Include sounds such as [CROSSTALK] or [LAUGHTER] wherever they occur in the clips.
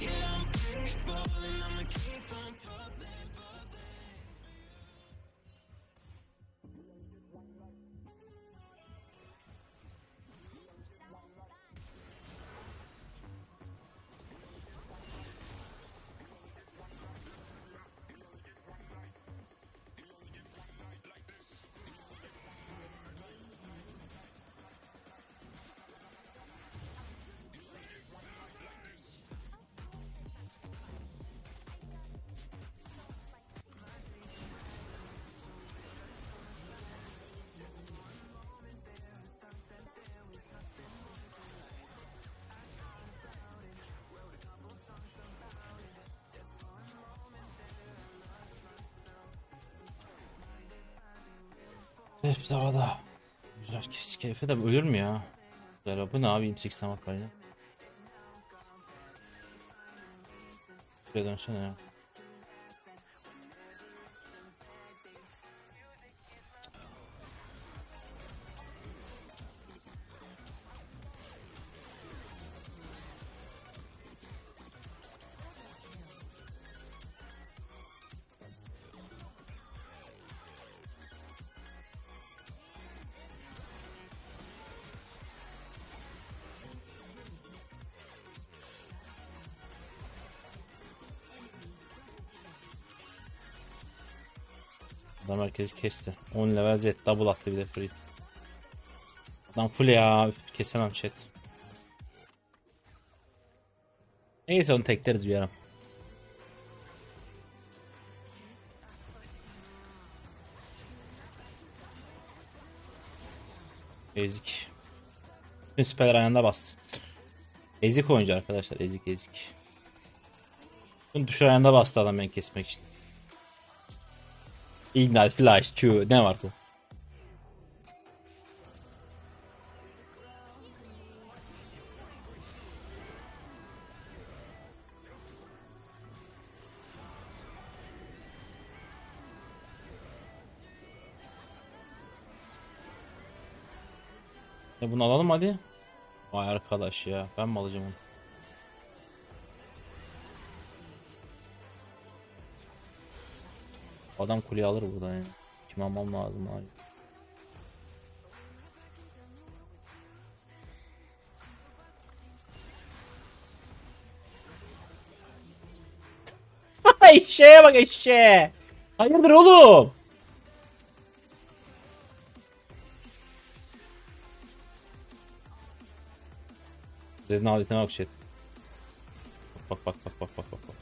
Yeah, I'm free falling, I'ma keep on falling Hepsi havada. Güzel kes keyfe de ölür mü ya? Güzel bu ne abi 28 samak var ya. Buraya dönsene ya. Adam herkesi kesti. 10 level Z double attı bir de free. Adam full ya. Üf, kesemem chat. Neyse onu tekleriz bir ara. Ezik. Bütün siperler aynı anda bastı. Ezik oyuncu arkadaşlar. Ezik ezik. Tuşlar aynı anda bastı adam beni kesmek için. Ignite, Flash, Q ne varsa. E bunu alalım hadi. Vay arkadaş ya ben mi alacağım onu? Adam kuleyi alır buradan ya. Kim almam lazım abi. [LAUGHS] eşeğe bak eşeğe. Hayırdır oğlum? Senin adetine bak şey. Bak bak bak bak bak bak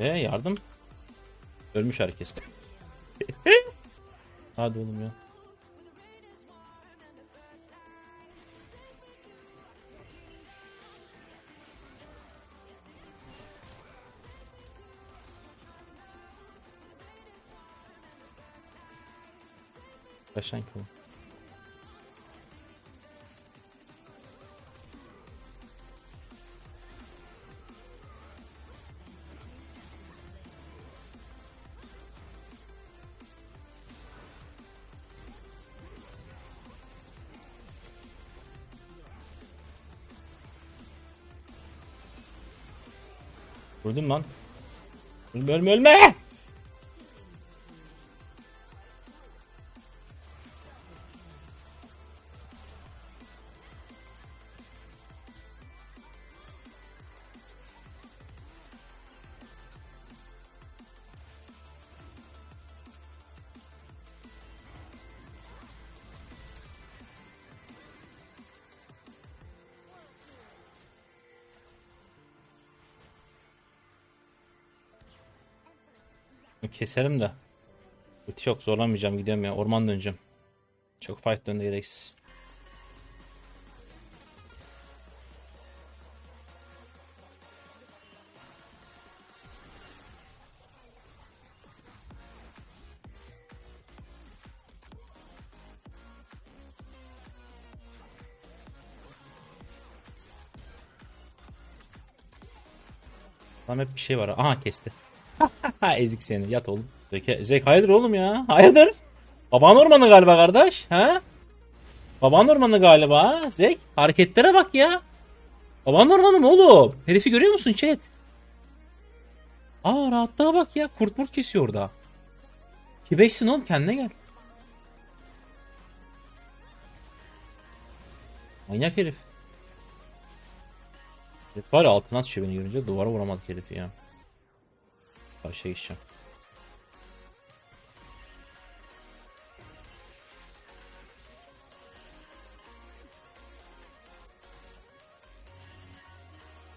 E yardım. Ölmüş herkes. [LAUGHS] Hadi oğlum ya. Kaçan ki Vurdum lan. Ölme ölme ölme. Keserim de. Ulti yok zorlamayacağım gidiyorum ya. Orman döneceğim. Çok fight döndü gereksiz. Tam hep bir şey var. Aha kesti. [LAUGHS] Ezik seni. Yat oğlum. Zeki, Zek hayırdır oğlum ya? Hayırdır? Baban ormanı galiba kardeş. Ha? Baban ormanı galiba. Zek hareketlere bak ya. Baban ormanı mı oğlum? Herifi görüyor musun chat? Aa rahatlığa bak ya. Kurt murt kesiyor orada. Kibeşsin oğlum kendine gel. Manyak. Herif var ya altına atışıyor beni görünce duvara vuramadık herifi ya. Karşıya geçeceğim.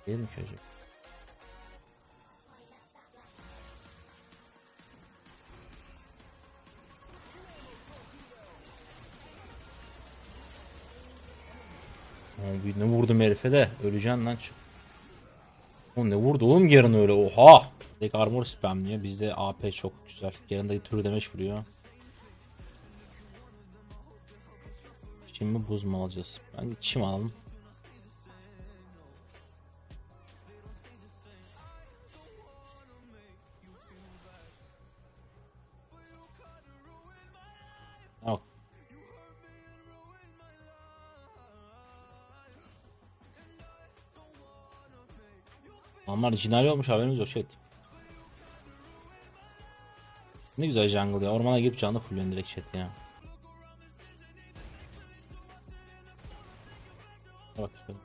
Değil mi çocuk? Ne vurdum herife de öleceksin lan çık. O ne vurdu oğlum yarın öyle oha. Tek armor spamlıyor bizde AP çok güzel. Yarın türü demeç vuruyor. Çim mi buz mu alacağız? Bence çim alalım. Yok. Onlar cinayet olmuş haberimiz yok şey. Ne güzel jungle ya. Ormana girip canlı fullen direkt chat ya. Bak bakalım.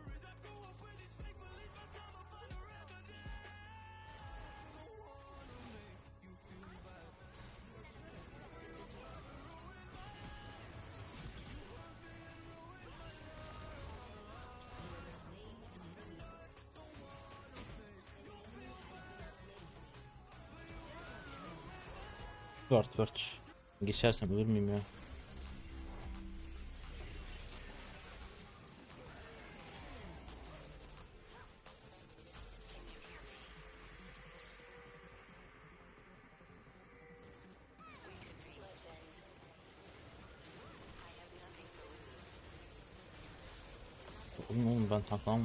Word word. Geçersem ölür müyüm ya? Oğlum oğlum ben taklamam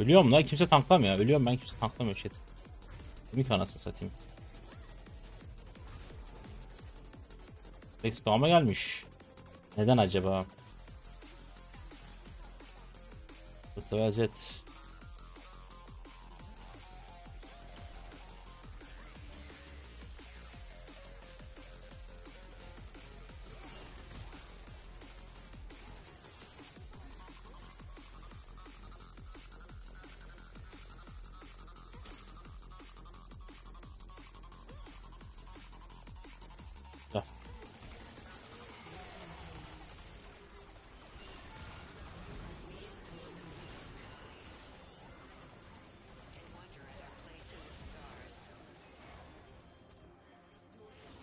Ölüyorum lan kimse tanklamıyor. Ölüyorum ben kimse tanklamıyor chat. Komik anasını satayım. Rex spam'a gelmiş. Neden acaba? Burada vaziyet.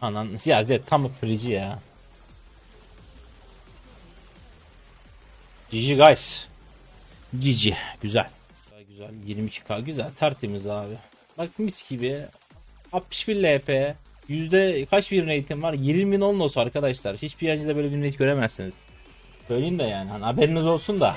Anan ya Zed tam fırıcı ya. GG guys. GG güzel. Güzel güzel 22k güzel tertemiz abi. Bak mis gibi 61 LP yüzde kaç win rate'im var 20 bin olsun arkadaşlar. Hiçbir yerde böyle win rate göremezsiniz. Söyleyeyim de yani hani haberiniz olsun da.